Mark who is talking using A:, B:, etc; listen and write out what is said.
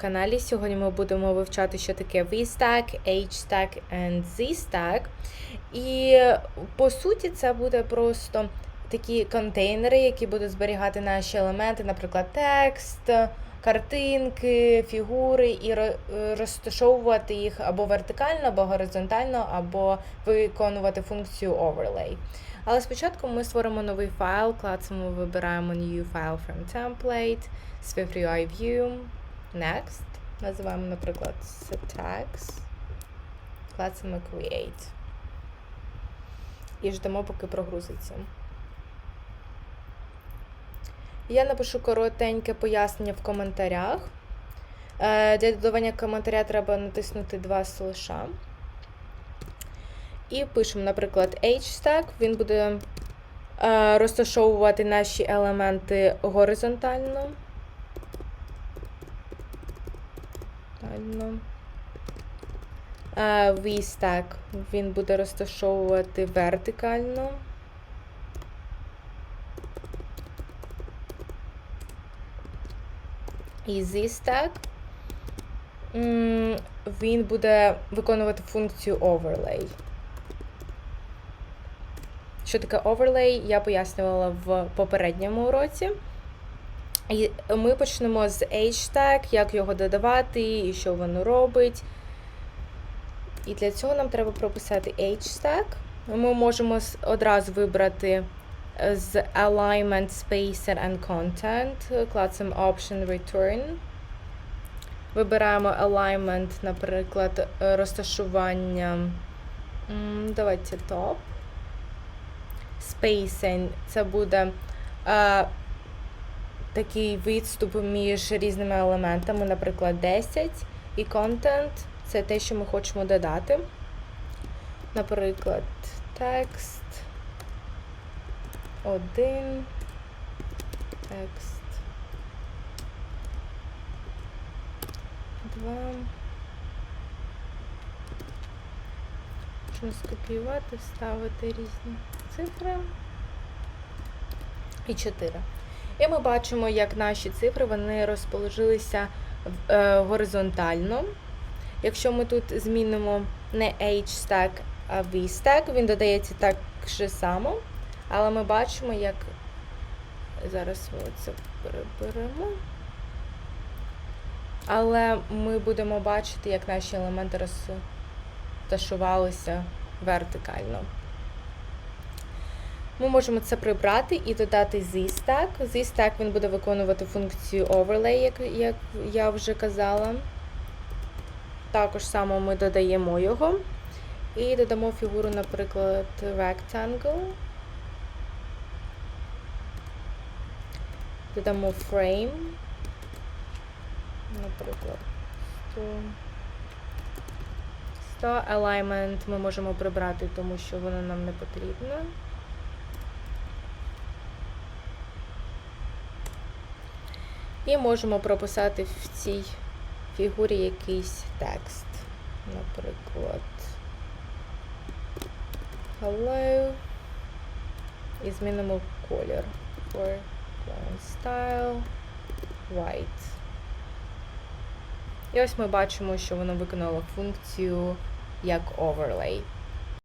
A: каналі. Сьогодні ми будемо вивчати, що таке VStack, HStack and ZStack. І по суті, це буде просто такі контейнери, які будуть зберігати наші елементи, наприклад, текст, картинки, фігури, і розташовувати їх або вертикально, або горизонтально, або виконувати функцію overlay. Але спочатку ми створимо новий файл, клацемо, вибираємо New File from Template, Swift UI View, Next. Називаємо, наприклад, Syntax. Клацаємо Create. І ждемо, поки прогрузиться. Я напишу коротеньке пояснення в коментарях. Е, Для додавання коментаря треба натиснути два слиша. І пишемо, наприклад, HStack. Він буде е, розташовувати наші елементи горизонтально. Е, VStack він буде розташовувати вертикально. І ZStack він буде виконувати функцію overlay. Що таке overlay, я пояснювала в попередньому уроці. І ми почнемо з HTag, як його додавати і що воно робить. І для цього нам треба прописати HTag. Ми можемо одразу вибрати е, з Alignment, Spacer and Content. Клацаємо Option Return. Вибираємо Alignment, наприклад, е, розташування. Давайте топ. Spacing це буде е, такий відступ між різними елементами, наприклад, 10. І content це те, що ми хочемо додати. Наприклад, текст. Один. Текст. Два. Можна скопіювати, ставити різні цифри. І 4. І ми бачимо, як наші цифри вони розположилися е, горизонтально. Якщо ми тут змінимо не H-stack, а V-stack, він додається так же само. Але ми бачимо, як зараз ми це переберемо. Але ми будемо бачити, як наші елементи розташувалися вертикально. Ми можемо це прибрати і додати Z-stack. Z-stack він буде виконувати функцію overlay, як, як я вже казала. Також само ми додаємо його. І додамо фігуру, наприклад, rectangle. Додамо frame. Наприклад, 100. 100 alignment ми можемо прибрати, тому що воно нам не потрібно. І можемо прописати в цій фігурі якийсь текст. Наприклад, hello. І змінимо колір. Style white. І ось ми бачимо, що воно виконало функцію як overlay.